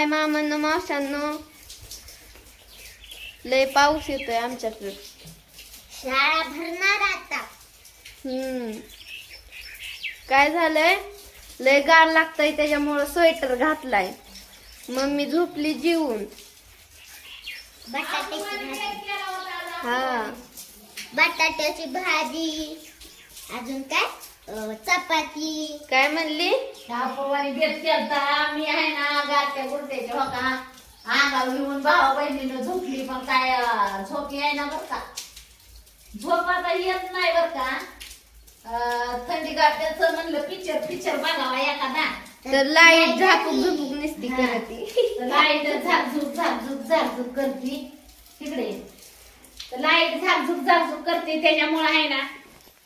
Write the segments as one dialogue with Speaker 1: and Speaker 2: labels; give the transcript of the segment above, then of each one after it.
Speaker 1: हाय मामांनो मावशांनो लय पाऊस येतोय आमच्याकडे.
Speaker 2: शाळा भरणार आता.
Speaker 1: हम्म. काय झालंय? लय गार लागतंय त्याच्यामुळं स्वेटर घातलाय. मम्मी झोपली जीवन.
Speaker 2: बटाट्याची भाजी.
Speaker 1: हा.
Speaker 2: बटाट्याची भाजी. अजून काय? अं, चपाती.
Speaker 1: काय म्हणली?
Speaker 3: शापूरवाणी बेत केलता. मी आहे ना गारच्या गुरट्याच्या हो का अंगावर घेऊन भावा बहिणीनं झोपली. पण काय झोप आहे ना बर का? झोप आता येत नाही बर का? थंडी गाठ्याचं म्हणलं पिक्चर पिक्चर बघावा एखादा.
Speaker 1: तर लाइट झापूक झुपूक नसती करती.
Speaker 3: लाइट झाकझुक झाकझुक झाकझुक करते. तिकडे. तर लाइट झाकझुक झाकझुक करते. त्याच्यामुळे आहे ना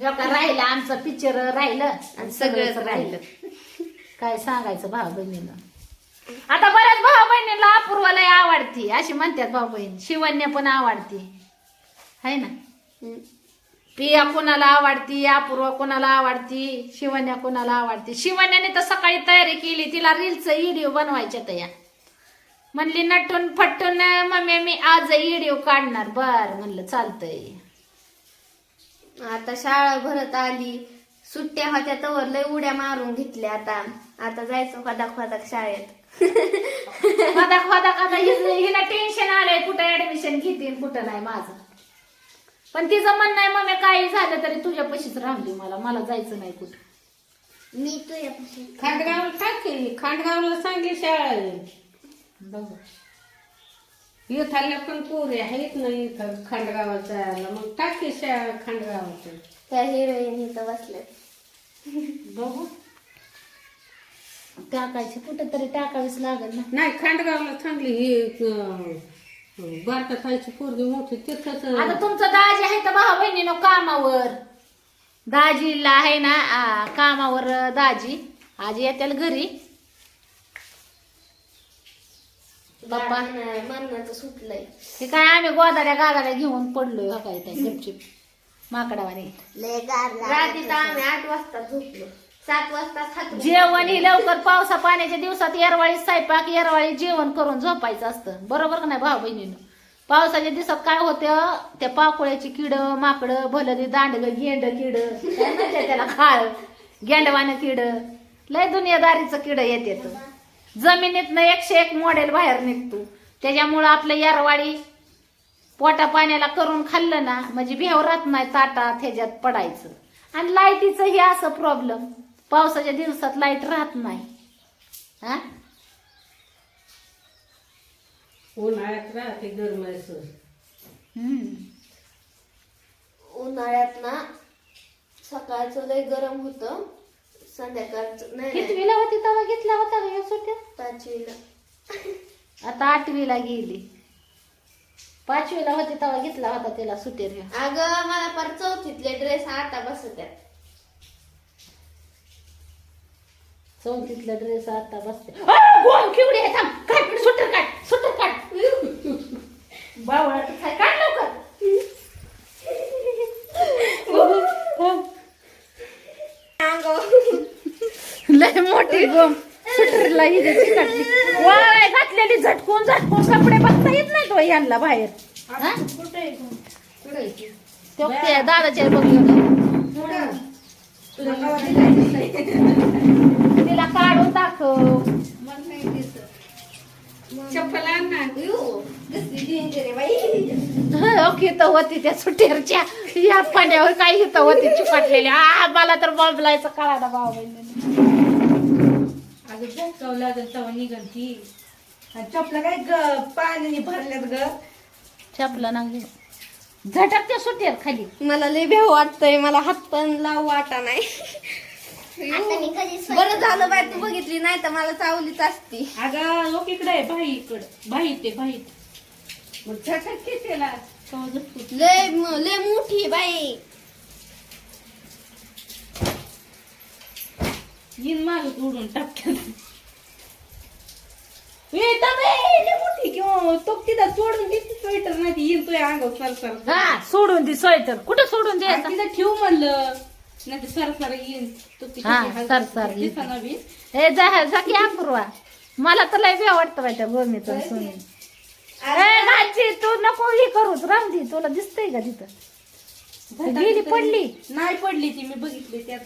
Speaker 3: राहिलं आमचं पिक्चर राहिलं. आणि सगळंच राहिलं. काय सांगायचं भाऊ बहिणीनं आता बऱ्याच भाऊ बहिणीला अपूर्वाला आवडती. अशी म्हणतात भाऊ बहीण शिवण्य पण आवडती. आहे ना. पिया कोणाला आवडती अपूर्वा कोणाला आवडती शिवण्या कोणाला आवडती? शिवण्याने तर सकाळी तयारी केली तिला रीलच व्हिडिओ बनवायच्या तया. म्हणली नटून फटून मम्मी मी आज व्हिडिओ काढणार. बर म्हणलं चालतंय.
Speaker 1: आता शाळा भरत आली. सुट्ट्या होत्या तवर लय उड्या मारून घेतल्या आता. आता जायचं खदाक खदाक शाळेत.
Speaker 3: खदाक खदाक आता हिला टेन्शन आलंय कुठं ऍडमिशन घेतील कुठं नाही माझं. पण तिचं म्हणणं आहे मम्मी काही झालं तरी तुझ्या पशीच राहली मला. मला जायचं नाही कुठं.
Speaker 2: मी तुझ्यापासून
Speaker 4: खांडगावला टाकली खांडगावला चांगली शाळा आहे.
Speaker 3: बघू.
Speaker 4: इथल्या पण पोरी आहेत ना इथं खांडगावाचा. यायला मग टाकी शाळा खांडगावाचं.
Speaker 1: त्या हिरोईन इथं बसल्या
Speaker 3: बघू. टाकायची कुठं तरी टाकावीच लागेल ना.
Speaker 4: नाही खांडगावला चांगली ही बारकाताईची पोरगी मोठी तिथंच
Speaker 3: आता तुमचं दाजी आहे तर भाऊ बहिणीनं कामावर. दाजीला आहे ना आ, कामावर दाजी. आजी येतील घरी. पप्पा
Speaker 1: मरणाचं सुटलंय.
Speaker 3: हे काय आम्ही गोदाड्या गादाड्या घेऊन पडलोय हो काय त्या गपचिप. माकडावाने.
Speaker 2: लय गार लागत
Speaker 1: रात्री तर आम्ही आठ वाजता झोपलो. सात वाजता खात
Speaker 3: जेवण ही लवकर पावसा पाण्याच्या दिवसात येरवाळी स्वयंपाक येरवाळी जेवण करून झोपायचं असतं. बरोबर का नाही भाऊ बहिणीनं? पावसाच्या दिवसात काय होतं त्या पाकोळ्याची किड माकड भलं दांडग गेंड किड काय म्हणतात त्याला? खाळ गेंडवानं किड लय दुनियादारीचं किड येते जमिनीतनं एकशे एक मॉडेल बाहेर निघतो. त्याच्यामुळं आपलं येरवाळी पोटा पाण्याला करून खाल्लं ना म्हणजे भेव राहत नाही ताटात ह्याच्यात पडायचं. आणि लाईटीचं हे असं प्रॉब्लेम पावसाच्या दिवसात लाइट राहत नाही. हा?
Speaker 4: उन्हाळ्यात राहते
Speaker 3: हम्म.
Speaker 1: उन्हाळ्यात ना सकाळचं लय गरम होतं संध्याकाळचं
Speaker 3: कितवीला होती तेव्हा घेतला होता
Speaker 1: पाचवीला.
Speaker 3: आता आठवीला गेली. पाचवीला होती तेव्हा घेतला होता त्याला सुट्टीर ह्यो.
Speaker 1: अगं मला पर चौथीतले ड्रेस आता बसत्यात.
Speaker 3: चौथीतला ड्रेस आता बसते आ, गोल किवडी आहे थांब. काढ सुटर काढ सुटर काढ. बावळा काय काढ लवकर. लय मोठी गोम सुटरला चिकटली वाय घातलेली झटकून झटकून कपडे बघता येत तो यांना बाहेर. हा? तो? त्या दादाच्या बघ तिला काढून दाखव.
Speaker 4: चप्पल आण ना.
Speaker 3: ओके तर होती त्या सुटेरच्या. या पाण्यावर काही हित होती चिकटलेली आ मला तर बॉबलायचं कळा भाऊ
Speaker 5: अगं झटकावं लागेल तेव्हा निघल ती. आणि चपला काय ग पाण्याने भरल्यात ग.
Speaker 3: छापला ना झटक त्या सुटेर खाली.
Speaker 1: मला लय भेव वाटतंय मला हात पण लावू वाटा नाही.
Speaker 2: आता मी कधी
Speaker 1: बरं झालं बाय तू बघितली नाही तर मला चावलीच असती.
Speaker 5: अगं लोक इकडे आहे भाई इकडं. भाई ते भाई
Speaker 4: मग झटक की त्याला.
Speaker 1: लय म- लय मोठी बाई.
Speaker 5: येईन मागत उडून टाकतात ए तबे, लय मोठी किंवा तो तिथं सोडून देते स्वेटर नाही ती येईन तुझ्या अंगावर सर सर
Speaker 3: हा सोडून दे स्वेटर. कुठं सोडून
Speaker 5: तिथं ठेव म्हणलं. नाही तर सर सर येईन तो तिथे
Speaker 3: हा,
Speaker 5: हाल-
Speaker 3: सरसर येईन.
Speaker 5: दिसेना बी.
Speaker 3: हे जा जा की अपूर्वा. मला तर लय बी आवडतं बाई त्या गोमीचं सोनी. ए घालची तू नको ही करूच राम दे तुला दिसतंय का तिथं? गेली पडली.
Speaker 5: नाही पडली ती मी बघितली त्यात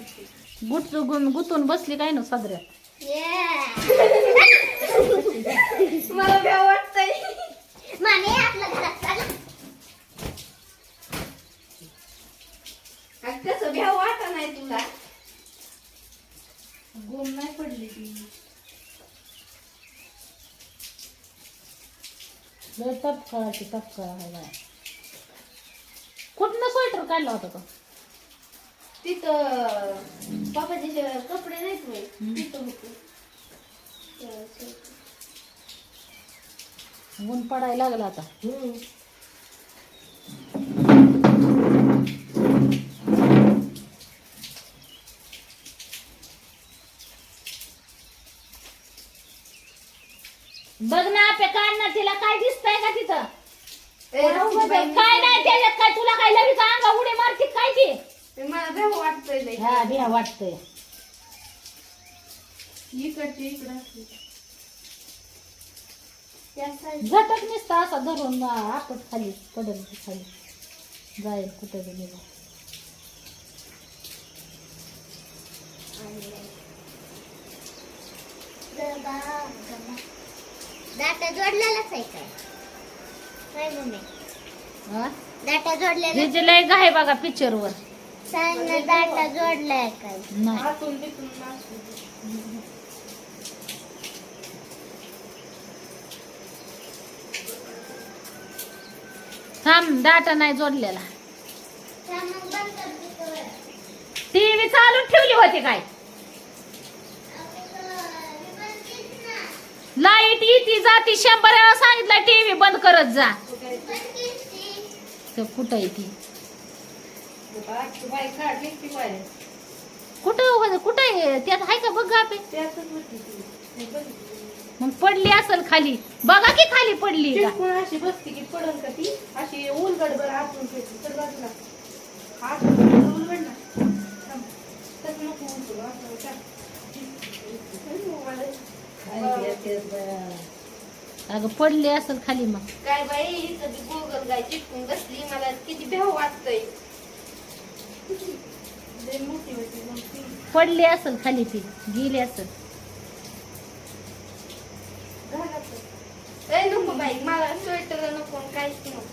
Speaker 3: गुट गुतून बसली काय ना सदऱ्यात
Speaker 1: मला भ्या वाटतंय
Speaker 2: माने आपल्या घरात चला.
Speaker 1: आणि कसं भ्या वाटा नाही तुला
Speaker 5: गोम नाही पडली ती
Speaker 3: तपकाळाची तपकाळ आहे बाय कुठनं स्वेटर काढला होता तो?
Speaker 1: तिथं जे कपडे नाहीत होय तिथं होते.
Speaker 3: ऊन पडायला लागला आता बघ ना आपे काढ ना तिला काय दिसतंय का तिथं काय नाही त्याच्यात लगेच अंगा उडी मारती काय ती?
Speaker 1: मला भ्या वाटतंय.
Speaker 3: हा बिया वाटतंय.
Speaker 5: इकडची इकडं असली.
Speaker 1: त्या side
Speaker 3: झटक नुसता असा धरून आपट खाली पडेल खाली. जाईल कुठे बी निघा.
Speaker 2: डाटा जोडलेलाच आहे काय काय मम्मी
Speaker 3: हा?
Speaker 2: डाटा जोडलेला
Speaker 3: हिची लय घाय बघा पिक्चर वर
Speaker 2: डाटा जोडलाय काय
Speaker 3: नाही. थांब डाटा नाही जोडलेला
Speaker 2: मग बंद कर तिथं वर.
Speaker 3: टीव्ही चालून ठेवली होती काय. लाइट येते जाती शंभर वेळा सांगितलं टीव्ही बंद करत जा. तर कुठं आहे ती? कुठं हो- कुठं आहे? त्यात आहे का बघ
Speaker 5: बघितली.
Speaker 3: मग पडली असेल खाली. बघा की खाली पडली
Speaker 5: अशी बसती की पडल का ती? अशी उलगड बरं आतून तर बाजूला नको.
Speaker 3: अगं पडली असेल खाली मग.
Speaker 1: काय बाई इथं बी गोगल गाय चिटकून बसली मला किती भ्याव वाटतंय.
Speaker 5: लय मोठी होती मग ती.
Speaker 3: पडली असेल खाली ती गेली असेल.
Speaker 1: ए नको बाई मला स्वेटर नको आणि काहीच नको.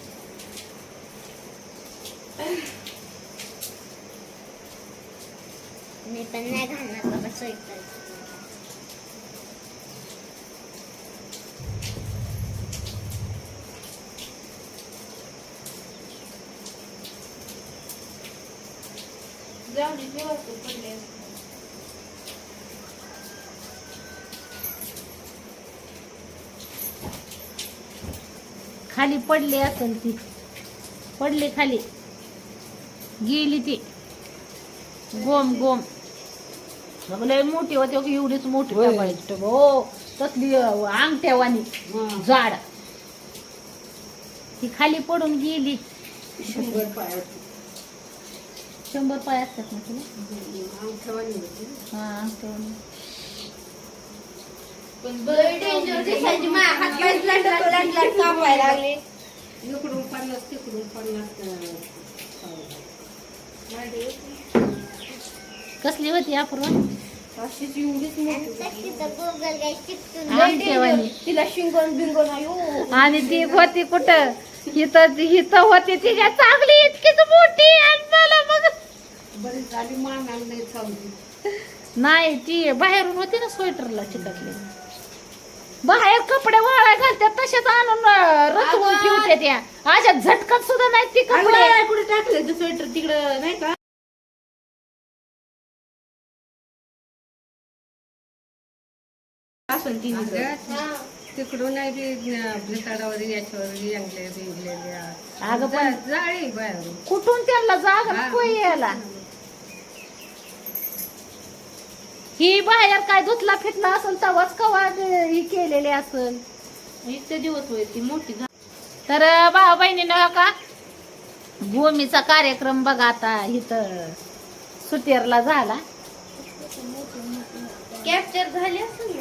Speaker 2: मी पण नाही घालणार बाबा स्वेटर
Speaker 3: खाली पडली असेल ती पडली खाली गेली ती गोम गोम मग लय मोठी होती की एवढीच मोठी
Speaker 4: होय.
Speaker 3: टपायची टप. हो तसली अं, अंगठ्यावानी
Speaker 4: हं.
Speaker 3: जाड ती खाली पडून गेली
Speaker 4: शंभर पाय.
Speaker 3: शंभर पाय असतात ना तुला. हा अंगठ्यावानी
Speaker 1: लय डेंजर दिसायची माझ्या हात पाय लाट लाट लाट लाट कापायला लागले.
Speaker 4: इकडून पन्नास तिकडून पन्नास अं, पाय.
Speaker 3: कसली होती अपूर्वा?
Speaker 1: अशीच एवढीच मोठी लय danger. तिला शिंगण बिंगण आयो
Speaker 3: आणि ती होती कुठं? हिथं हिथं होती ती काय चांगली इतकीच मोठी आणि मला मग
Speaker 4: चालली
Speaker 3: नाही ती बाहेरून होती ना स्वेटरला चिटकली बाहेर कपडे वाळा घालतात तसेच आणून अं, रचवून
Speaker 1: अगं.
Speaker 3: ठेवते त्या अशा झटकत सुद्धा नाही ती कपडे.
Speaker 5: कुठे टाकले ते स्वेटर तिकडं नाही का? असं
Speaker 4: तिकडून नाही बी याच्यावर यांगले बिंगलेल्या
Speaker 3: अगं पण
Speaker 4: जा- जाळी बाहेर
Speaker 3: कुठून त्यांना जाग नको यायला. ही बाहेर काय धुतला फिटला असेल तवाच कवा ही केलेली असेल
Speaker 5: इतके दिवस होईल ती मोठी.
Speaker 3: तर भाऊ बहिणीनं का भूमीचा कार्यक्रम बघा आता इथं सुटेरला झाला.
Speaker 1: कॅप्चर झाली असेल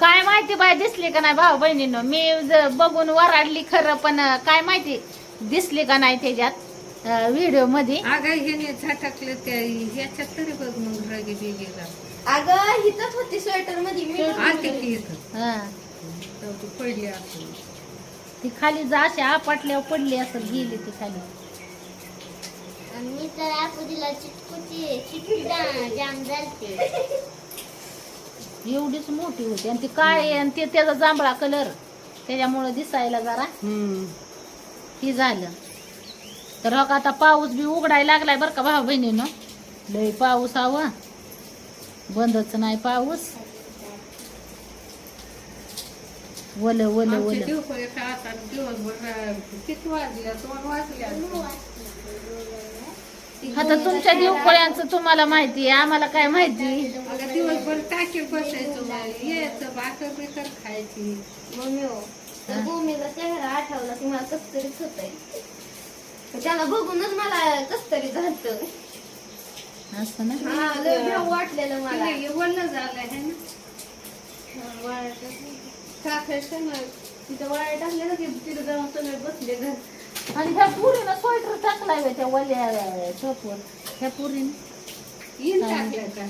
Speaker 3: काय माहिती बाय दिसली का नाही भाऊ बहिणीनं? मी बघून वराडली खरं पण काय माहिती दिसली का नाही त्याच्यात व्हिडिओमध्ये.
Speaker 4: अगं ह्याने झटकलं त्या ह्याच्यात तरी बघ मग रगे बिगेला
Speaker 1: अगं हिथंच होती स्वेटरमध्ये. मी
Speaker 4: इथं.
Speaker 3: हा.
Speaker 4: ती पडली असं
Speaker 3: ती खाली जा अशी आपटल्यावर पडली असं गेली ती खाली.
Speaker 2: आणि मी तर आपुदीला चिटकुची जाम झालते.
Speaker 3: एवढीच मोठी होती. आणि ती काळी आणि ते त्याचा जांभळा कलर त्याच्यामुळे दिसायला जरा ही झालं. तर हो का आता पाऊस बी उघडायला लागलाय बरं का भाऊ बहिणीनं? लय पाऊस हवा. बंदच नाही पाऊस. वल वल वल.
Speaker 4: आता.
Speaker 3: तुमच्या दिवकोळ्यांचं तुम्हाला माहिती आहे आम्हाला काय माहिती?
Speaker 4: दिवसभर टाकी बसायचो यायचं भाकर बिकर खायची.
Speaker 1: मम्मी हो चेहरा आठवला की मला कस तरीच होतंय. तर त्याला बघूनच मला कस तरी झालं
Speaker 3: असं ना?
Speaker 1: हा वाटलेलं मला.
Speaker 4: झालं आहे ना?
Speaker 1: वाळत तिथं वाळत की तिथं जाऊन सगळे बसले घर.
Speaker 3: आणि ह्या पुरीनं स्वेटर टाकलाय बा त्या वल्या टोपवर ह्या पुरीनं.
Speaker 4: येईन टाकलं का?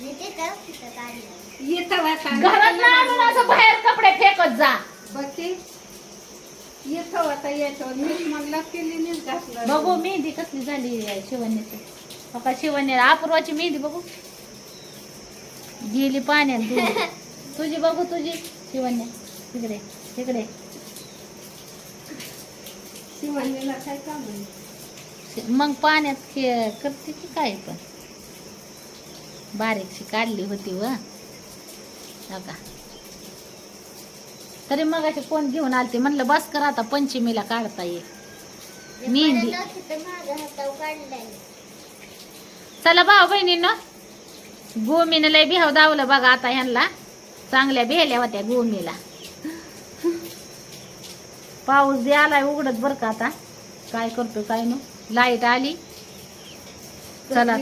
Speaker 2: मी ते तर तिथं काढलं
Speaker 4: येतं वाटा
Speaker 3: घरात ना आणून असं बाहेर कपडे फेकत जा.
Speaker 4: बघते. येतं यायचं मीठ म्हणला केली नाही घातलं
Speaker 3: बघू मेहंदी कसली झाली शिवण्याची बघा शिवण्या अपूर्वाची मेहंदी बघू. गेली पाण्यात तुझी तुझी बघू तुझी. शिवण्या तिकडे तिकडे
Speaker 4: शिवानीला काय काम आहे?
Speaker 3: मग पाण्यात खे- करते की काय पण. बारीकशी काढली होती व. बघा तरी मग अशी कोण घेऊन आलते. म्हणलं बस कर आता पंचमीला काढता येईल मेहंदी.
Speaker 2: परत नव्हती तर माझ्या हातावर काढलाय.
Speaker 3: चला भाऊ बहिणींनो गोमीनं लय बिहाव दावलं बघा आता ह्यांना. चांगल्या बिहल्या होत्या गोमीला पाऊस बी आलाय उघडत बर का आता? काय करतो काय नो लाइट आली. चला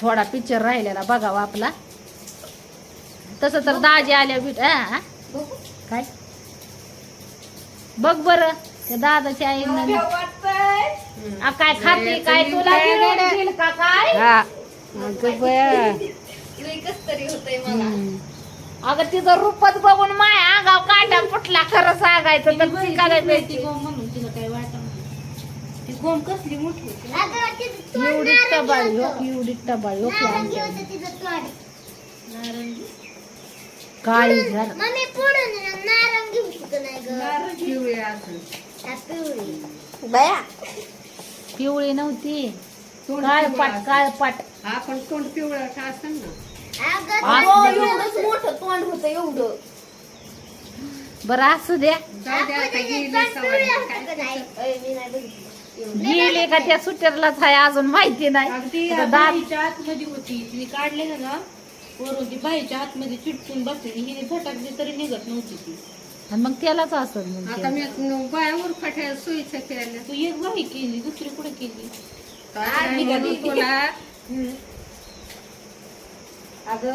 Speaker 3: थोडा पिक्चर राहिलेला बघावा आपला. तसं तर दाजी आल्या बीट
Speaker 1: बघू.
Speaker 3: काय? बघ बर. त्या दादाच्या आईनं आ, काय खाते काय तुला गिळून देईल का काय?
Speaker 4: अगं बया.
Speaker 3: अगं तिचं रूपच बघून माय अंगाव काटा फुटला खरं सांगायचं तर एवढी
Speaker 2: नारंगी
Speaker 3: टबाळी हो
Speaker 2: होतं.
Speaker 3: एवढी टबाळी हो काळी झालं
Speaker 2: मम्मी पुढून नारंगी होती का नाही ग?
Speaker 4: असं
Speaker 1: बया.
Speaker 3: पिवळी नव्हती.
Speaker 4: तोंड
Speaker 3: काळ
Speaker 4: पिवळं
Speaker 3: पाट
Speaker 4: असं.
Speaker 3: काळ पाट.
Speaker 4: आपण तोंड पिवळं का ना?
Speaker 1: मोठं तोंड होतं एवढं.
Speaker 3: बरं असू द्या.
Speaker 4: जाऊ द्या आता गेली
Speaker 2: तोंड पिवळी
Speaker 4: सवारी
Speaker 2: होतं का
Speaker 3: गेले त्या सुटेरलाच आहे अजून माहिती नाही.
Speaker 5: अगदी
Speaker 3: आता दात
Speaker 5: बाईच्या आतमध्ये होती. तिने काढले ना वरून ती बाईच्या आतमध्ये चिटकून बसलेली हिने झटकली तरी निघत नव्हती ती.
Speaker 3: आणि मग त्यालाच असत मग
Speaker 4: आता
Speaker 3: ते.
Speaker 4: मी बायावर फाट्या सोयीचं केल्या.
Speaker 5: तू एक बाई केली दुसरी कुठे केली?
Speaker 4: तुला.
Speaker 5: अगं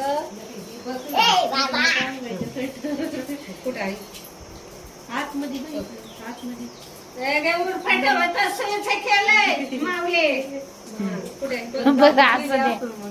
Speaker 2: ए
Speaker 4: कुठं आहे?
Speaker 5: आतमध्ये बाई आतमध्ये.
Speaker 4: वर फाट्या होता सोयीचं केलंय मावले कुठे
Speaker 3: बरं असू